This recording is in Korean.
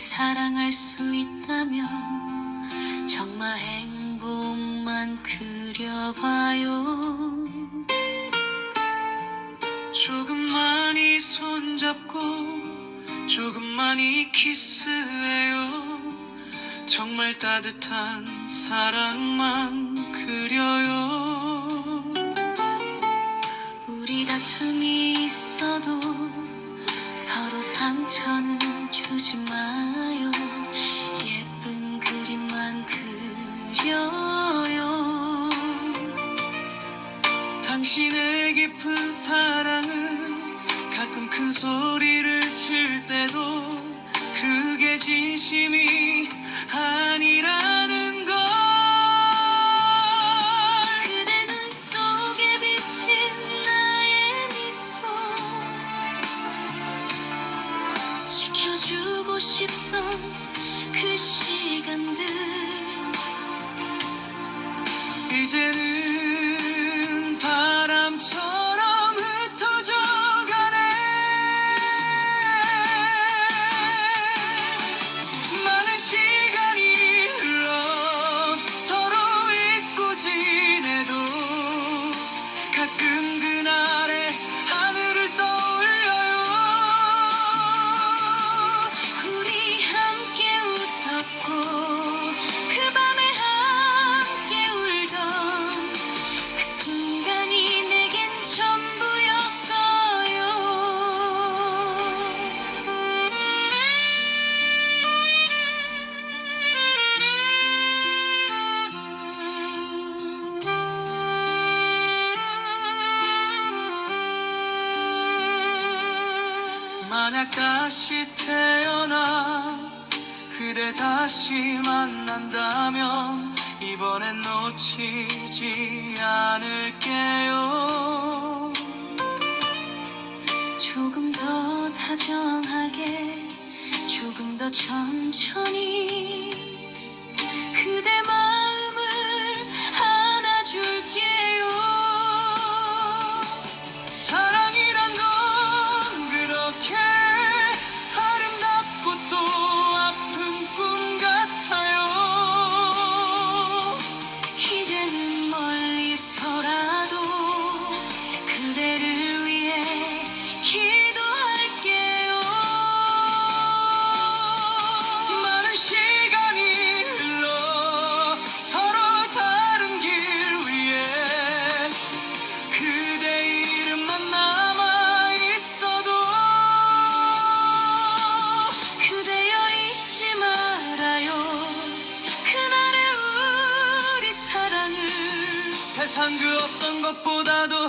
사랑할 수 있다면 정말 행복만 그려봐요. 조금만이 손잡고 조금만이 키스해요. 정말 따뜻한 사랑만 그려요. 우리 다툼이 있어도 서로 상처는 주지 마 당신의 깊은 사랑은 가끔 큰 소리를 칠 때도 그게 진심이 아니라는 걸. 그대 눈 속에 비친 나의 미소. 지켜주고 싶던 그 시간들. 이제는 만약 다시 태어나 그대 다시 만난다면 이번엔 놓치지 않을게요. 조금 더 다정하게 조금 더 천천히 세상 그 어떤 것보다도